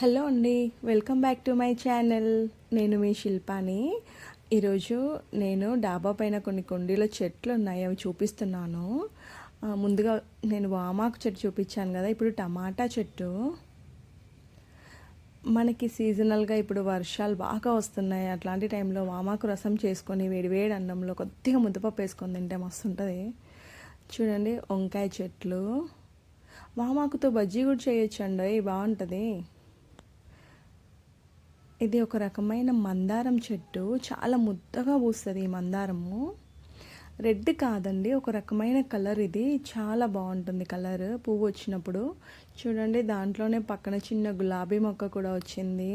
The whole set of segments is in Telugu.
హలో అండి welcome back to my channel. నేను మీ శిల్పాని. ఈరోజు నేను డాబా పైన కొన్ని కుండీలో చెట్లు ఉన్నాయి అవి చూపిస్తున్నాను. ముందుగా నేను వామాకు చెట్టు చూపించాను కదా ఇప్పుడు టమాటా చెట్టు. మనకి సీజనల్గా ఇప్పుడు వర్షాలు బాగా వస్తున్నాయి. అట్లాంటి టైంలో వామాకు రసం చేసుకొని వేడివేడి అన్నంలో కొద్దిగా ముద్దపప్పు వేసుకొని తింటే మస్తు ఉంటుంది చూడండి వంకాయ చెట్లు. వామాకుతో బజ్జీ కూడా చేయొచ్చండి బాగుంటుంది. ఇది ఒక రకమైన మందారం చెట్టు. చాలా ముద్దగా పూస్తుంది ఈ మందారము. రెడ్ కాదండి ఒక రకమైన కలర్ ఇది. చాలా బాగుంటుంది కలర్ పువ్వు వచ్చినప్పుడు. చూడండి దాంట్లోనే పక్కన చిన్న గులాబీ మొక్క కూడా వచ్చింది.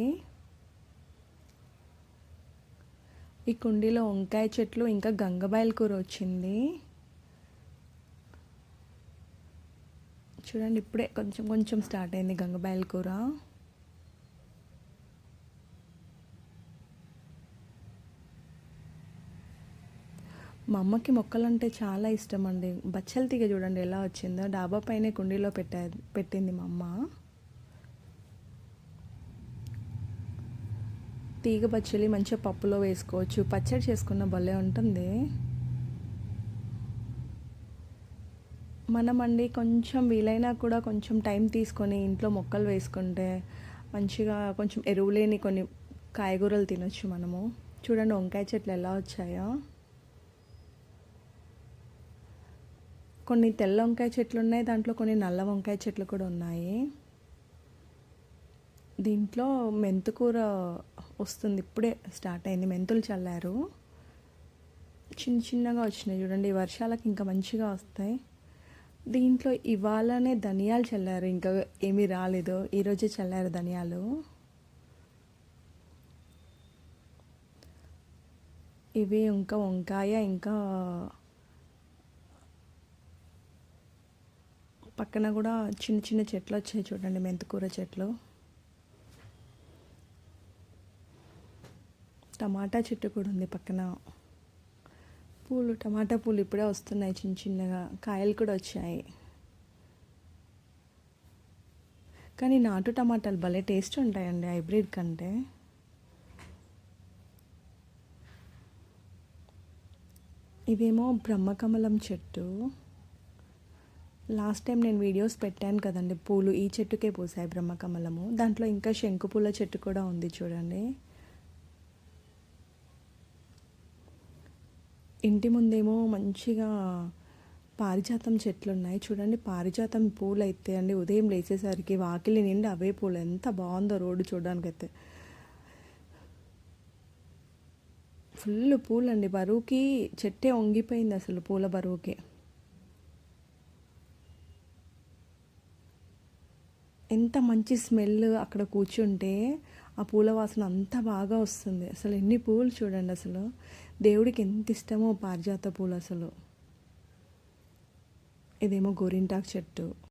ఈ కుండీలో వంకాయ చెట్లు ఇంకా గంగబాయల కూర వచ్చింది. చూడండి ఇప్పుడే కొంచెం కొంచెం స్టార్ట్ అయింది గంగబాయల కూర. మా అమ్మకి మొక్కలంటే చాలా ఇష్టం అండి బచ్చల తీగ చూడండి ఎలా వచ్చిందో. డాబా పైనే కుండీలో పెట్టా పెట్టింది మా అమ్మ. తీగ బచ్చలి మంచిగా పప్పులో వేసుకోవచ్చు. పచ్చడి చేసుకున్న భలే ఉంటుంది. మనం అండి కొంచెం వీలైనా కూడా కొంచెం టైం తీసుకొని ఇంట్లో మొక్కలు వేసుకుంటే మంచిగా కొంచెం ఎరువు లేని కొన్ని కాయగూరలు తినొచ్చు మనము. చూడండి వంకాయ చెట్లు ఎలా వచ్చాయో. కొన్ని తెల్ల వంకాయ చెట్లు ఉన్నాయి దాంట్లో కొన్ని నల్ల వంకాయ చెట్లు కూడా ఉన్నాయి. దీంట్లో మెంతుకూర వస్తుంది ఇప్పుడే స్టార్ట్ అయింది. మెంతులు చల్లారు. చిన్న చిన్నగా వచ్చినాయి చూడండి వర్షాలకు ఇంకా మంచిగా వస్తాయి. దీంట్లో ఇవాళనే ధనియాలు చల్లారు ఇంకా ఏమీ రాలేదు. ఈరోజే చల్లారు ధనియాలు. ఇవి ఇంకా వంకాయ ఇంకా పక్కన కూడా చిన్న చిన్న చెట్లు వచ్చాయి చూడండి మెంతికూర చెట్లు. టమాటా చెట్టు కూడా ఉంది పక్కన. పూలు టమాటా పూలు ఇప్పుడే వస్తున్నాయి చిన్న చిన్నగా. కాయలు కూడా వచ్చాయి. కానీ నాటు టమాటాలు భలే టేస్ట్ ఉంటాయండి హైబ్రిడ్ కంటే. ఇదేమో బ్రహ్మకమలం చెట్టు. లాస్ట్ టైం నేను వీడియోస్ పెట్టాను కదండి పూలు ఈ చెట్టుకే పూసాయి బ్రహ్మకమలము. దాంట్లో ఇంకా శంకు పూల చెట్టు కూడా ఉంది చూడండి. ఇంటి ముందేమో మంచిగా పారిజాతం చెట్లు ఉన్నాయి. చూడండి పారిజాతం పూలు అయితే అండి ఉదయం లేచేసరికి వాకిలి నిండి అవే పూలు. ఎంత బాగుందో రోడ్డు చూడడానికైతే. ఫుల్ పూలండి బరువుకి చెట్టే వంగిపోయింది అసలు పూల బరువుకి. ఎంత మంచి స్మెల్ అక్కడ కూర్చుంటే ఆ పూల వాసన అంత బాగా వస్తుంది. అసలు ఎన్ని పూలు చూడండి అసలు. దేవుడికి ఎంత ఇష్టమో పారిజాత పూలు అసలు. ఇదేమో గోరింటాకు చెట్టు.